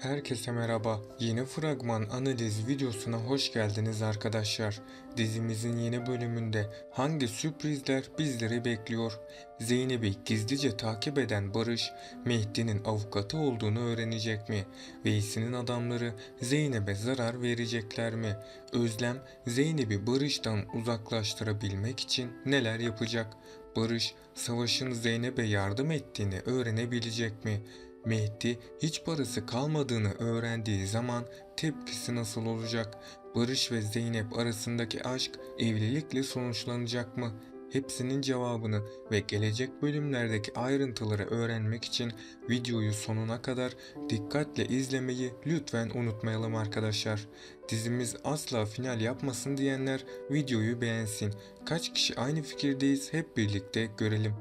Herkese merhaba. Yeni fragman analiz videosuna hoş geldiniz arkadaşlar. Dizimizin yeni bölümünde hangi sürprizler bizleri bekliyor? Zeynep'i gizlice takip eden Barış, Mehdi'nin avukatı olduğunu öğrenecek mi? Veysi'nin adamları Zeynep'e zarar verecekler mi? Özlem, Zeynep'i Barış'tan uzaklaştırabilmek için neler yapacak? Barış, Savaş'ın Zeynep'e yardım ettiğini öğrenebilecek mi? Mehdi hiç parası kalmadığını öğrendiği zaman tepkisi nasıl olacak? Barış ve Zeynep arasındaki aşk evlilikle sonuçlanacak mı? Hepsinin cevabını ve gelecek bölümlerdeki ayrıntıları öğrenmek için videoyu sonuna kadar dikkatle izlemeyi lütfen unutmayalım arkadaşlar. Dizimiz asla final yapmasın diyenler videoyu beğensin. Kaç kişi aynı fikirdeyiz hep birlikte görelim.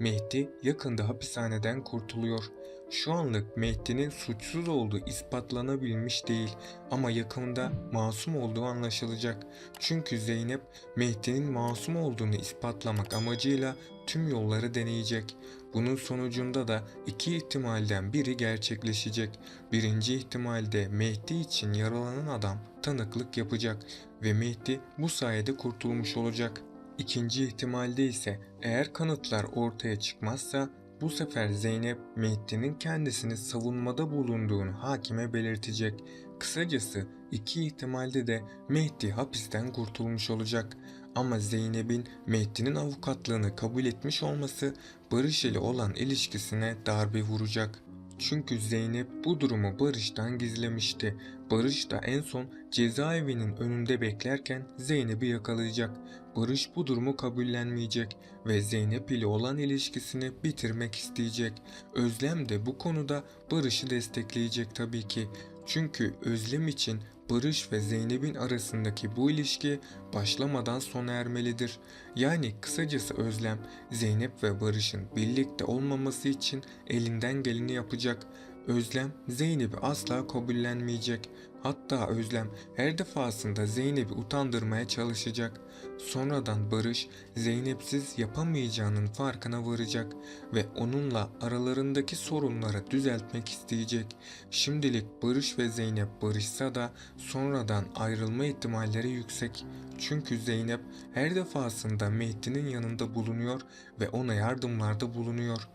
Mehdi yakında hapishaneden kurtuluyor. Şu anlık Mehdi'nin suçsuz olduğu ispatlanabilmiş değil ama yakında masum olduğu anlaşılacak. Çünkü Zeynep Mehdi'nin masum olduğunu ispatlamak amacıyla tüm yolları deneyecek. Bunun sonucunda da iki ihtimalden biri gerçekleşecek. Birinci ihtimalde Mehdi için yaralanan adam tanıklık yapacak ve Mehdi bu sayede kurtulmuş olacak. İkinci ihtimalde ise eğer kanıtlar ortaya çıkmazsa bu sefer Zeynep Mehdi'nin kendisini savunmada bulunduğunu hakime belirtecek. Kısacası iki ihtimalde de Mehdi hapisten kurtulmuş olacak. Ama Zeynep'in Mehdi'nin avukatlığını kabul etmiş olması Barış ile olan ilişkisine darbe vuracak. Çünkü Zeynep bu durumu Barış'tan gizlemişti. Barış da en son cezaevinin önünde beklerken Zeynep'i yakalayacak. Barış bu durumu kabullenmeyecek ve Zeynep ile olan ilişkisini bitirmek isteyecek. Özlem de bu konuda Barış'ı destekleyecek tabii ki. Çünkü Özlem için Barış ve Zeynep'in arasındaki bu ilişki başlamadan sona ermelidir. Yani kısacası Özlem, Zeynep ve Barış'ın birlikte olmaması için elinden geleni yapacak. Özlem Zeynep'i asla kabullenmeyecek. Hatta Özlem her defasında Zeynep'i utandırmaya çalışacak. Sonradan Barış Zeynep'siz yapamayacağının farkına varacak ve onunla aralarındaki sorunları düzeltmek isteyecek. Şimdilik Barış ve Zeynep barışsa da sonradan ayrılma ihtimalleri yüksek. Çünkü Zeynep her defasında Mehdi'nin yanında bulunuyor ve ona yardımlarda bulunuyor.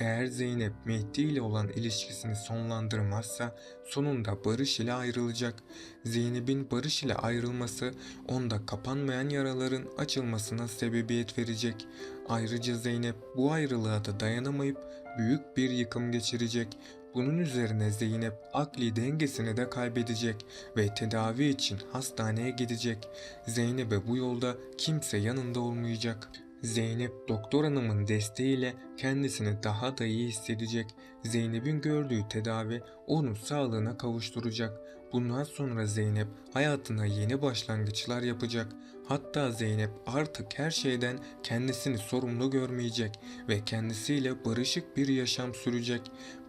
Eğer Zeynep Mehdi ile olan ilişkisini sonlandırmazsa sonunda Barış ile ayrılacak. Zeynep'in Barış ile ayrılması onda kapanmayan yaraların açılmasına sebebiyet verecek. Ayrıca Zeynep bu ayrılığa da dayanamayıp büyük bir yıkım geçirecek. Bunun üzerine Zeynep akli dengesini de kaybedecek ve tedavi için hastaneye gidecek. Zeynep'e bu yolda kimse yanında olmayacak. Zeynep doktor hanımın desteğiyle kendisini daha da iyi hissedecek. Zeynep'in gördüğü tedavi onu sağlığına kavuşturacak. Bundan sonra Zeynep hayatına yeni başlangıçlar yapacak. Hatta Zeynep artık her şeyden kendisini sorumlu görmeyecek ve kendisiyle barışık bir yaşam sürecek.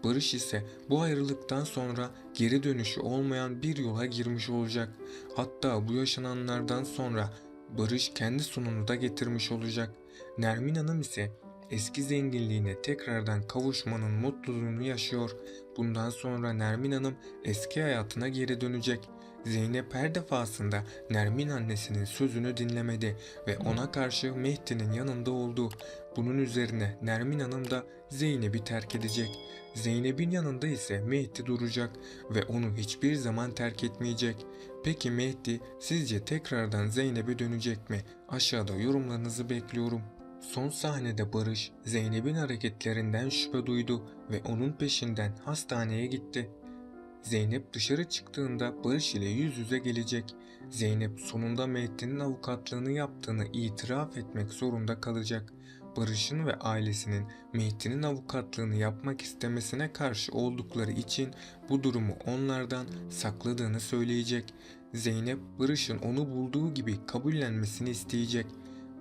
Barış ise bu ayrılıktan sonra geri dönüşü olmayan bir yola girmiş olacak. Hatta bu yaşananlardan sonra Barış kendi sonunu da getirmiş olacak. Nermin Hanım ise eski zenginliğine tekrardan kavuşmanın mutluluğunu yaşıyor. Bundan sonra Nermin Hanım eski hayatına geri dönecek. Zeynep her defasında Nermin annesinin sözünü dinlemedi ve ona karşı Mehdi'nin yanında oldu. Bunun üzerine Nermin Hanım da Zeynep'i terk edecek. Zeynep'in yanında ise Mehdi duracak ve onu hiçbir zaman terk etmeyecek. Peki Mehdi sizce tekrardan Zeynep'e dönecek mi? Aşağıda yorumlarınızı bekliyorum. Son sahnede Barış, Zeynep'in hareketlerinden şüphe duydu ve onun peşinden hastaneye gitti. Zeynep dışarı çıktığında Barış ile yüz yüze gelecek. Zeynep sonunda Mehdi'nin avukatlığını yaptığını itiraf etmek zorunda kalacak. Barış'ın ve ailesinin Mehdi'nin avukatlığını yapmak istemesine karşı oldukları için bu durumu onlardan sakladığını söyleyecek. Zeynep Barış'ın onu bulduğu gibi kabullenmesini isteyecek.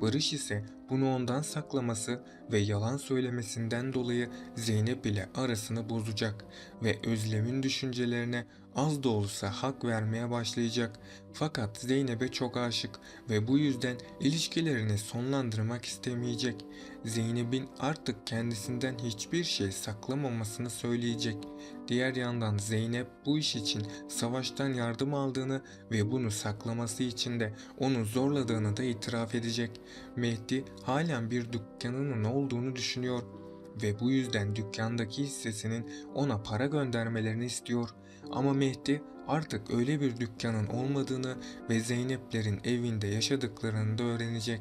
Barış ise bunu ondan saklaması ve yalan söylemesinden dolayı Zeynep ile arasını bozacak ve Özlem'in düşüncelerine az da olsa hak vermeye başlayacak. Fakat Zeynep'e çok aşık ve bu yüzden ilişkilerini sonlandırmak istemeyecek. Zeynep'in artık kendisinden hiçbir şey saklamamasını söyleyecek. Diğer yandan Zeynep bu iş için savaştan yardım aldığını ve bunu saklaması için de onu zorladığını da itiraf edecek. Mehdi halen bir dükkanının olduğunu düşünüyor ve bu yüzden dükkandaki hissesinin ona para göndermelerini istiyor. Ama Mehdi artık öyle bir dükkanın olmadığını ve Zeyneplerin evinde yaşadıklarını da öğrenecek.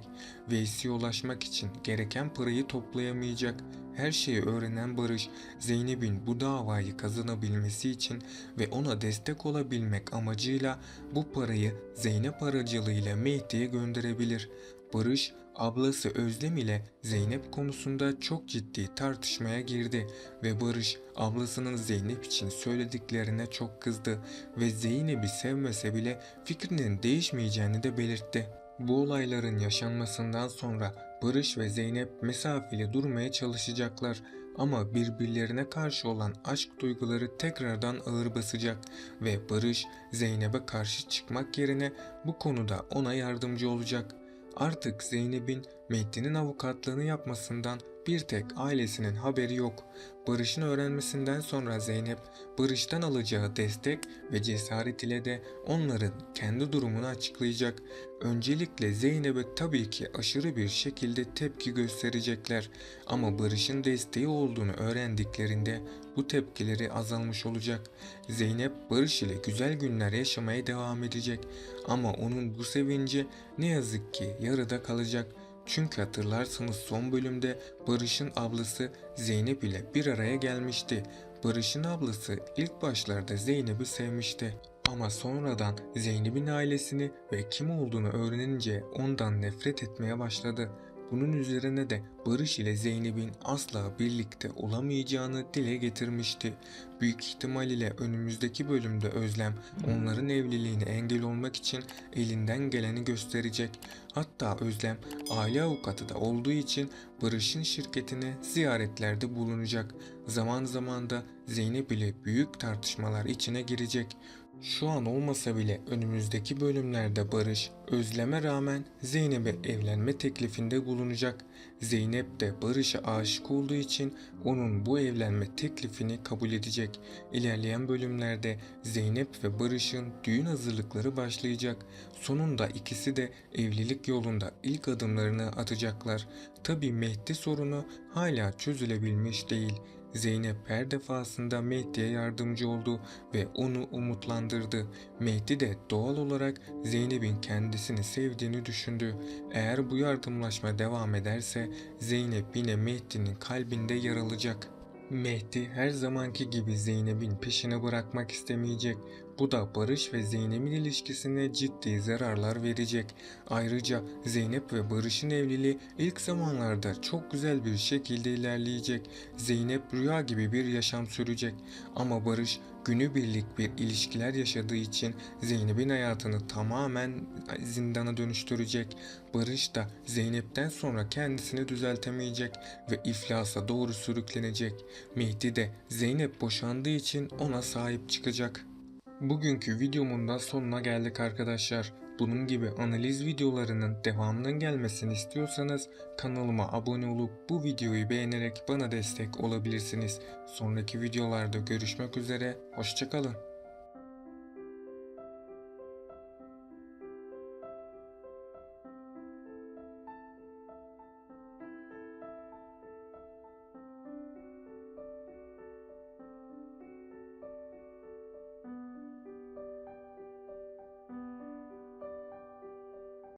Veysi'ye ulaşmak için gereken parayı toplayamayacak. Her şeyi öğrenen Barış, Zeynep'in bu davayı kazanabilmesi için ve ona destek olabilmek amacıyla bu parayı Zeynep aracılığıyla Mehdi'ye gönderebilir. Barış, ablası Özlem ile Zeynep konusunda çok ciddi tartışmaya girdi ve Barış ablasının Zeynep için söylediklerine çok kızdı ve Zeynep'i sevmese bile fikrinin değişmeyeceğini de belirtti. Bu olayların yaşanmasından sonra Barış ve Zeynep mesafeli durmaya çalışacaklar ama birbirlerine karşı olan aşk duyguları tekrardan ağır basacak ve Barış Zeynep'e karşı çıkmak yerine bu konuda ona yardımcı olacak. Artık Zeynep'in Mehdi'nin avukatlığını yapmasından bir tek ailesinin haberi yok. Barış'ın öğrenmesinden sonra Zeynep, Barış'tan alacağı destek ve cesaret ile de onların kendi durumunu açıklayacak. Öncelikle Zeynep'e tabii ki aşırı bir şekilde tepki gösterecekler ama Barış'ın desteği olduğunu öğrendiklerinde bu tepkileri azalmış olacak. Zeynep Barış ile güzel günler yaşamaya devam edecek ama onun bu sevinci ne yazık ki yarıda kalacak. Çünkü hatırlarsanız son bölümde Barış'ın ablası Zeynep ile bir araya gelmişti. Barış'ın ablası ilk başlarda Zeynep'i sevmişti. Ama sonradan Zeynep'in ailesini ve kim olduğunu öğrenince ondan nefret etmeye başladı. Bunun üzerine de Barış ile Zeynep'in asla birlikte olamayacağını dile getirmişti. Büyük ihtimal ile önümüzdeki bölümde Özlem onların evliliğine engel olmak için elinden geleni gösterecek. Hatta Özlem aile avukatı da olduğu için Barış'ın şirketine ziyaretlerde bulunacak. Zaman zaman da Zeynep ile büyük tartışmalar içine girecek. Şu an olmasa bile önümüzdeki bölümlerde Barış, Özlem'e rağmen Zeynep'e evlenme teklifinde bulunacak. Zeynep de Barış'a aşık olduğu için onun bu evlenme teklifini kabul edecek. İlerleyen bölümlerde Zeynep ve Barış'ın düğün hazırlıkları başlayacak. Sonunda ikisi de evlilik yolunda ilk adımlarını atacaklar. Tabi Mehdi sorunu hala çözülebilmiş değil. Zeynep her defasında Mehdi'ye yardımcı oldu ve onu umutlandırdı. Mehdi de doğal olarak Zeynep'in kendisini sevdiğini düşündü. Eğer bu yardımlaşma devam ederse Zeynep yine Mehdi'nin kalbinde yer alacak. Mehdi her zamanki gibi Zeynep'in peşini bırakmak istemeyecek. Bu da Barış ve Zeynep'in ilişkisine ciddi zararlar verecek. Ayrıca Zeynep ve Barış'ın evliliği ilk zamanlarda çok güzel bir şekilde ilerleyecek. Zeynep rüya gibi bir yaşam sürecek. Ama Barış günübirlik bir ilişkiler yaşadığı için Zeynep'in hayatını tamamen zindana dönüştürecek. Barış da Zeynep'ten sonra kendisini düzeltemeyecek ve iflasa doğru sürüklenecek. Mehdi de Zeynep boşandığı için ona sahip çıkacak. Bugünkü videomun da sonuna geldik arkadaşlar. Bunun gibi analiz videolarının devamının gelmesini istiyorsanız kanalıma abone olup bu videoyu beğenerek bana destek olabilirsiniz. Sonraki videolarda görüşmek üzere, hoşçakalın.